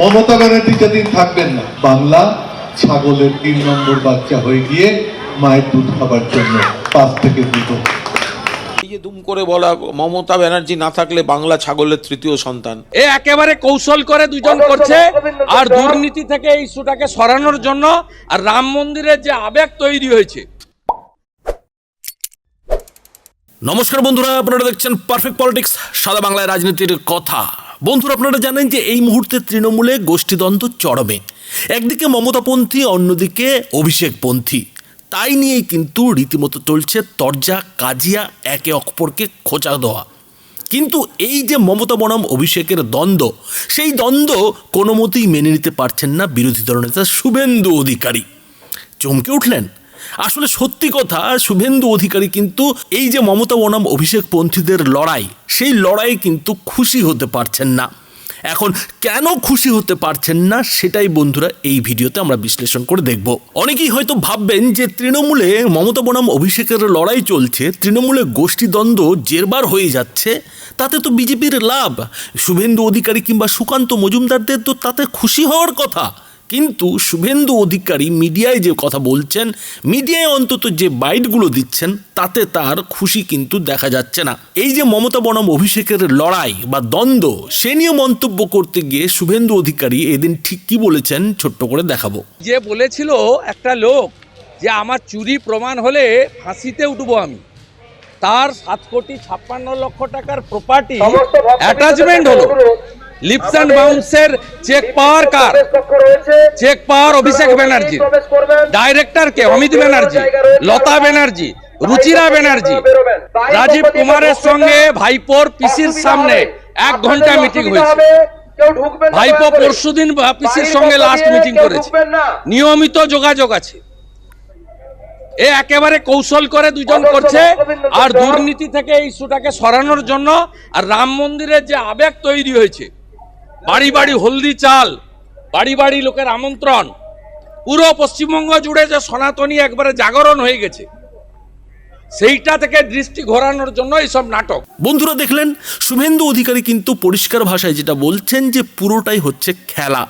মমতা ব্যানার্জি যেদিন থাকবেন না বাংলা ছাগলের তিন নম্বর বাচ্চা হয়ে গিয়ে মায়ের দুধ খাবার জন্য পাঁচ থেকে দুটো এই যে দুম করে বলা মমতা ব্যানার্জি না থাকলে বাংলা ছাগলের তৃতীয় সন্তান। এ একেবারে কৌশল করে দুজন করছে আর দুর্নীতি থেকে এই ইস্যুটাকে সরানোর জন্য আর রাম মন্দিরের যে আবেগ তৈরি হয়েছে। নমস্কার বন্ধুরা আপনারা দেখছেন পারফেক্ট পলিটিক্স সাদা বাংলায় রাজনীতির কথা। বন্ধুরা, আপনারা জানেন যে এই মুহূর্তে তৃণমূলে গোষ্ঠীদ্বন্দ্ব চরমে। একদিকে মমতাপন্থী, অন্যদিকে অভিষেকপন্থী। তাই নিয়েই কিন্তু রীতিমতো চলছে তরজা, কাজিয়া, একে অপরকে খোঁচা দেওয়া। কিন্তু এই যে মমতা বনাম অভিষেকের দ্বন্দ্ব, সেই দ্বন্দ্ব কোনো মতেই মেনে নিতে পারছেন না বিরোধী দলনেতা শুভেন্দু অধিকারী। চমকে উঠলেন আসলে সত্যি কথা, শুভেন্দু অধিকারী কিন্তু এই যে মমতা বনাম অভিষেক পন্থীদের লড়াই, সেই লড়াই কিন্তু খুশি হতে পারছেন না। এখন কেন খুশি হতে পারছেন না, সেটাই বন্ধুরা এই ভিডিওতে আমরা বিশ্লেষণ করে দেখব। অনেকেই হয়তো ভাববেন যে তৃণমূলে মমতা বনাম অভিষেকের লড়াই চলছে, তৃণমূলে গোষ্ঠীদ্বন্দ্ব জেরবার হয়ে যাচ্ছে, তাতে তো বিজেপির লাভ। শুভেন্দু অধিকারী কিংবা সুকান্ত মজুমদারদের তো তাতে খুশি হওয়ার কথা। কিন্তু শুভেন্দু অধিকারী মিডিয়ায় যে কথা বলছেন মিডিয়ায় অন্তত যে বাইটগুলো দিচ্ছেন তাতে তার খুশি কিন্তু দেখা যাচ্ছে না। এই যে মমতা বনাম অভিষেকের লড়াই বা দ্বন্দ্ব সে নিয়ে মন্তব্য করতে গিয়ে শুভেন্দু অধিকারী এদিন ঠিক কি বলেছেন ছোট্ট করে দেখাবো। যে বলেছিল একটা লোক যে আমার চুরি প্রমাণ হলে ফাঁসিতে উঠবো আমি। তার সাত কোটি ছাপ্পান্ন লক্ষ টাকার প্রপার্টি অ্যাটাচমেন্ট হলো। লিপস অ্যান্ড বাউন্সের চেক পাওয়ার কার? Check power Abhishek Banerjee director কে অমিত ব্যানার্জি, লতা ব্যানার্জি, রুচিরা ব্যানার্জি, রাজীব কুমারের সঙ্গে ভাইপোর পিসির সামনে এক ঘণ্টা মিটিং হয়েছে। ভাইপো পরশুদিন পিসির সঙ্গে লাস্ট মিটিং করেছে। নিয়মিত যোগাযোগ আছে। এ একেবারে কৌশল করে দুজন করছে আর দুর্নীতি থেকে এই ইস্যুটাকে সরানোর জন্য আর রাম মন্দিরের যে আবেগ তৈরি হয়েছে বাড়ি বাড়ি হলদি চাল, বাড়ি বাড়ি লোকের আমন্ত্রণ। পুরো পশ্চিমবঙ্গ জুড়ে যে সনাতনী একবারে জাগরণ হয়ে গেছে, সেইটা থেকে দৃষ্টি ঘোরানোর জন্য এইসব নাটক। বন্ধুরা দেখলেন, শুভেন্দু অধিকারী কিন্তু পরিষ্কার ভাষায় যেটা বলছেন যে পুরোটাই হচ্ছে খেলা।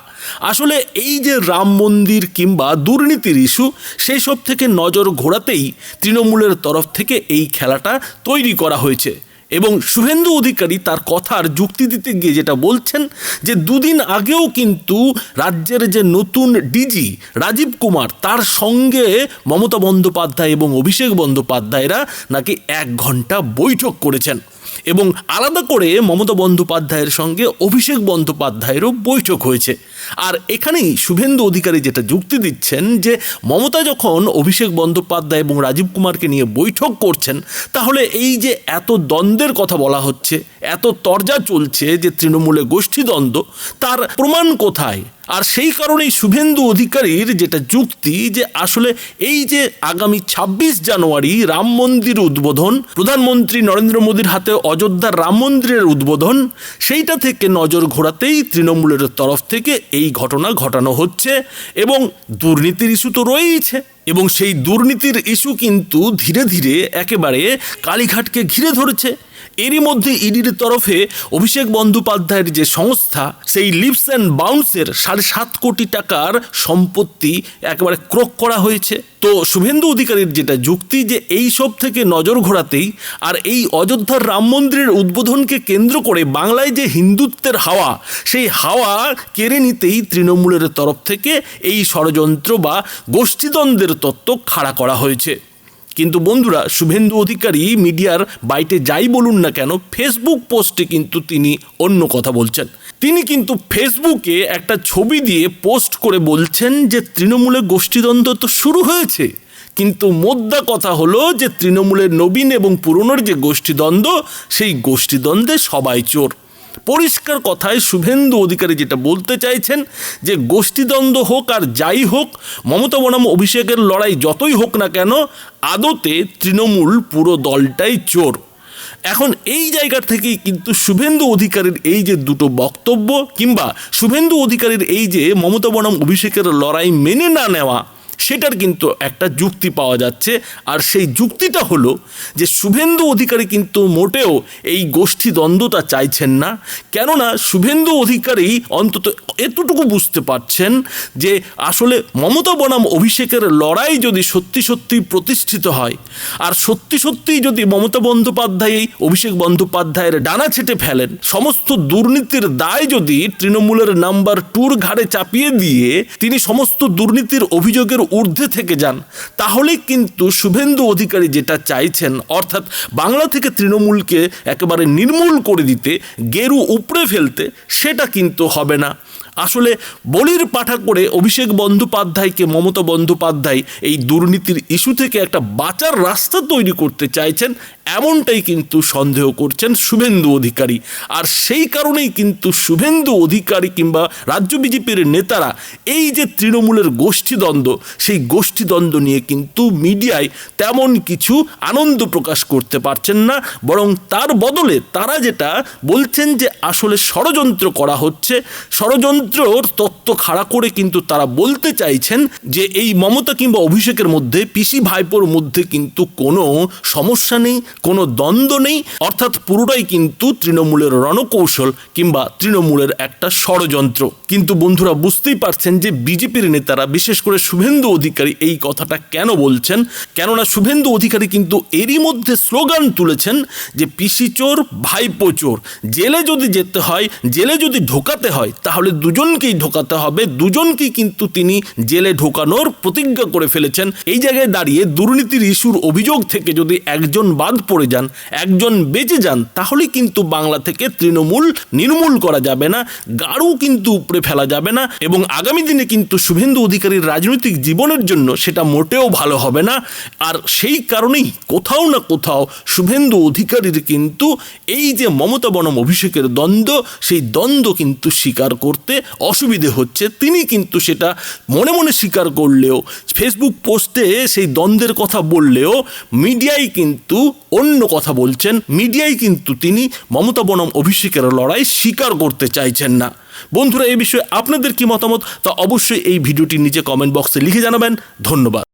আসলে এই যে রাম মন্দির কিংবা দুর্নীতির ইস্যু সেই সব থেকে নজর ঘোরাতেই তৃণমূলের তরফ থেকে এই খেলাটা তৈরি করা হয়েছে। এবং শুভেন্দু অধিকারী তার কথার যুক্তি দিতে গিয়ে যেটা বলছেন যে দুদিন আগেও কিন্তু রাজ্যের যে নতুন ডিজি রাজীব কুমার, তার সঙ্গে মমতা বন্দ্যোপাধ্যায় এবং অভিষেক বন্দ্যোপাধ্যায়রা নাকি এক ঘণ্টা বৈঠক করেছেন। এবং আলাদা করে মমতা বন্দ্যোপাধ্যায়ের সঙ্গে অভিষেক বন্দ্যোপাধ্যায়েরও বৈঠক হয়েছে। আর এখানেই শুভেন্দু অধিকারী যেটা যুক্তি দিচ্ছেন যে, মমতা যখন অভিষেক বন্দ্যোপাধ্যায় এবং রাজীব কুমারকে নিয়ে বৈঠক করছেন, তাহলে এই যে এত দ্বন্দ্বের কথা বলা হচ্ছে, এত তরজা চলছে যে তৃণমূলে গোষ্ঠীদ্বন্দ্ব, তার প্রমাণ কোথায়? আর সেই কারণেই শুভেন্দু অধিকারীর যেটা যুক্তি যে আসলে এই যে আগামী ছাব্বিশ জানুয়ারি রাম মন্দির উদ্বোধন, প্রধানমন্ত্রী নরেন্দ্র মোদীর হাতে অযোধ্যার রাম মন্দিরের উদ্বোধন, সেইটা থেকে নজর ঘোরাতেই তৃণমূলের তরফ থেকে এই ঘটনা ঘটানো হচ্ছে এবং দুর্নীতির ইস্যু তো রয়েইছে। এবং সেই দুর্নীতির ইস্যু কিন্তু ধীরে ধীরে একেবারে কালীঘাটকে ঘিরে ধরেছে। এরই মধ্যে ইডির তরফে অভিষেক বন্দ্যোপাধ্যায়ের যে সংস্থা, সেই লিপস অ্যান্ড বাউন্সের সাড়ে সাত কোটি টাকার সম্পত্তি একেবারে ক্রোক করা হয়েছে। তো শুভেন্দু অধিকারীর যেটা যুক্তি যে এই সব থেকে নজর ঘোরাতেই আর এই অযোধ্যার রাম মন্দিরের উদ্বোধনকে কেন্দ্র করে বাংলায় যে হিন্দুত্বের হাওয়া, সেই হাওয়া কেড়ে নিতেই তৃণমূলের তরফ থেকে এই ষড়যন্ত্র বা গোষ্ঠীদ্বন্দ্বের তত্ত্ব খাড়া করা হয়েছে। কিন্তু বন্ধুরা, শুভেন্দু অধিকারী মিডিয়ার বাইটে যাই বলুন না কেন ফেসবুক পোস্টে কিন্তু তিনি অন্য কথা বলছেন। তিনি কিন্তু ফেসবুকে একটা ছবি দিয়ে পোস্ট করে বলছেন যে, তৃণমূলে গোষ্ঠীদ্বন্দ্ব তো শুরু হয়েছে। কিন্তু মোদ্দা কথা হলো যে, তৃণমূলের নবীন এবং পুরনোর যে গোষ্ঠীদ্বন্দ্ব, সেই গোষ্ঠীদ্বন্দ্বে সবাই চোর। পরিষ্কার কথায় শুভেন্দু অধিকারী যেটা বলতে চাইছেন যে গোষ্ঠীদ্বন্দ্ব হোক আর যাই হোক, মমতা বনাম অভিষেকের লড়াই যতই হোক না কেন, আদতে তৃণমূল পুরো দলটাই চোর। এখন এই জায়গা থেকেই কিন্তু শুভেন্দু অধিকারীর এই যে দুটো বক্তব্য কিংবা শুভেন্দু অধিকারীর এই যে মমতা বনাম অভিষেকের লড়াই মেনে না নেওয়া সেটার কিন্তু একটা যুক্তি পাওয়া যাচ্ছে। আর সেই যুক্তিটা হলো যে শুভেন্দু অধিকারী কিন্তু মোটেও এই গোষ্ঠী দ্বন্দ্বটা চাইছেন না। কেননা শুভেন্দু অধিকারী অন্তত এতটুকু বুঝতে পারছেন যে আসলে মমতা বনাম অভিষেকের লড়াই যদি সত্যি সত্যি প্রতিষ্ঠিত হয়, আর সত্যি সত্যিই যদি মমতা বন্দ্যোপাধ্যায় অভিষেক বন্দ্যোপাধ্যায়ের ডানা ছেটে ফেলেন, সমস্ত দুর্নীতির দায় যদি তৃণমূলের নাম্বার টুর ঘাড়ে চাপিয়ে দিয়ে তিনি সমস্ত দুর্নীতির অভিযোগের ঊর্ধ্বে থেকে যান তাহলে কিন্তু শুভেন্দু অধিকারী যেটা চাইছেন, অর্থাৎ বাংলা থেকে তৃণমূলকে একেবারে নির্মূল করে দিতে, গেরু উপড়ে ফেলতে, সেটা কিন্তু হবে না। আসলে বলির পাঠা করে অভিষেক বন্দ্যোপাধ্যায়কে মমতা বন্দ্যোপাধ্যায় এই দুর্নীতির ইস্যু থেকে একটা বাঁচার রাস্তা তৈরি করতে চাইছেন এমনটাই কিন্তু সন্দেহ করছেন শুভেন্দু অধিকারী। আর সেই কারণেই কিন্তু শুভেন্দু অধিকারী কিংবা রাজ্য বিজেপির নেতারা এই যে তৃণমূলের গোষ্ঠীদ্বন্দ্ব, সেই গোষ্ঠীদ্বন্দ্ব নিয়ে কিন্তু মিডিয়ায় তেমন কিছু আনন্দ প্রকাশ করতে পারছেন না। বরং তার বদলে তারা যেটা বলছেন যে আসলে ষড়যন্ত্র করা হচ্ছে, ষড়যন্ত্রর তত্ত্ব খাড়া করে কিন্তু তারা বলতে চাইছেন যে এই মমতা কিংবা অভিষেকের মধ্যে, পিসি ভাইপোর মধ্যে কিন্তু কোনো সমস্যা নেই কোনো দ্বন্দ্ব নেই, অর্থাৎ পুরোটাই কিন্তু তৃণমূলের রণকৌশল কিংবা তৃণমূলের একটা ষড়যন্ত্র। কিন্তু বন্ধুরা বুঝতেই পারছেন যে বিজেপির নেতারা, বিশেষ করে শুভেন্দু অধিকারী, এই কথাটা কেন বলছেন? কেননা শুভেন্দু অধিকারী কিন্তু এরই মধ্যে স্লোগান তুলেছেন যে পিসি চোর, ভাইপো চোর। জেলে যদি যেতে হয়, জেলে যদি ঢোকাতে হয়, তাহলে দুজনকেই ঢোকাতে হবে। দুজনকেই কিন্তু তিনি জেলে ঢোকানোর প্রতিজ্ঞা করে ফেলেছেন। এই জায়গায় দাঁড়িয়ে দুর্নীতির ইস্যুর অভিযোগ থেকে যদি একজন বাদ পড়ে যান, একজন বেঁচে যান, তাহলে কিন্তু বাংলা থেকে তৃণমূল নির্মূল করা যাবে না গাঢ় কিন্তু উপড়ে ফেলা যাবে না এবং আগামী দিনে কিন্তু শুভেন্দু অধিকারীর রাজনৈতিক জীবনের জন্য সেটা মোটেও ভালো হবে না। আর সেই কারণেই কোথাও না কোথাও শুভেন্দু অধিকারীর কিন্তু এই যে মমতা বনম অভিষেকের দ্বন্দ্ব, সেই দ্বন্দ্ব কিন্তু স্বীকার করতে অসুবিধে হচ্ছে। তিনি কিন্তু সেটা মনে মনে স্বীকার করলেও, ফেসবুক পোস্টে সেই দ্বন্দ্বের কথা বললেও মিডিয়ায় কিন্তু অন্য কথা বলছেন। মিডিয়ায় কিন্তু তিনি মমতা বনম অভিষেকের লড়াই স্বীকার করতে চাইছেন না। বন্ধুরা এই বিষয়ে আপনাদের কি মতামত? তা অবশ্যই এই ভিডিওটি নিচে কমেন্ট বক্সে লিখে জানাবেন। ধন্যবাদ।